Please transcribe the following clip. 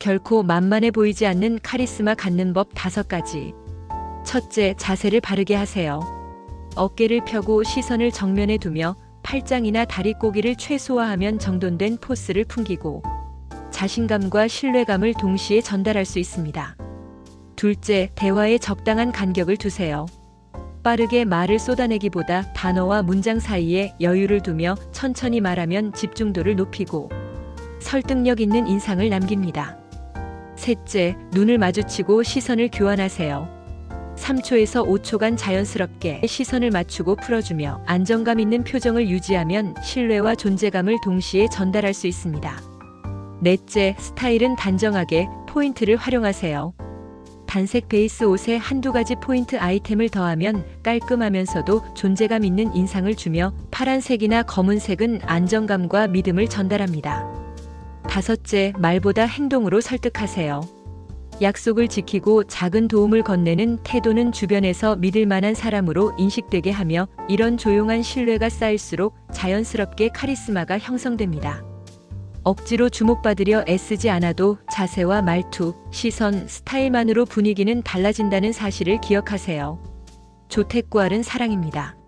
결코 만만해 보이지 않는 카리스마 갖는 법 다섯 가지. 첫째, 자세를 바르게 하세요. 어깨를 펴고 시선을 정면에 두며 팔짱이나 다리꼬기를 최소화하면 정돈된 포스를 풍기고 자신감과 신뢰감을 동시에 전달할 수 있습니다. 둘째, 대화에 적당한 간격을 두세요. 빠르게 말을 쏟아내기보다 단어와 문장 사이에 여유를 두며 천천히 말하면 집중도를 높이고 설득력 있는 인상을 남깁니다. 셋째, 눈을 마주치고 시선을 교환하세요. 3초에서 5초간 자연스럽게 시선을 맞추고 풀어주며 안정감 있는 표정을 유지하면 신뢰와 존재감을 동시에 전달할 수 있습니다. 넷째, 스타일은 단정하게 포인트를 활용하세요. 단색 베이스 옷에 한두 가지 포인트 아이템을 더하면 깔끔하면서도 존재감 있는 인상을 주며 파란색이나 검은색은 안정감과 믿음을 전달합니다. 다섯째, 말보다 행동으로 설득하세요. 약속을 지키고 작은 도움을 건네는 태도는 주변에서 믿을 만한 사람으로 인식되게 하며 이런 조용한 신뢰가 쌓일수록 자연스럽게 카리스마가 형성됩니다. 억지로 주목받으려 애쓰지 않아도 자세와 말투, 시선, 스타일만으로 분위기는 달라진다는 사실을 기억하세요. 조택구알은 사랑입니다.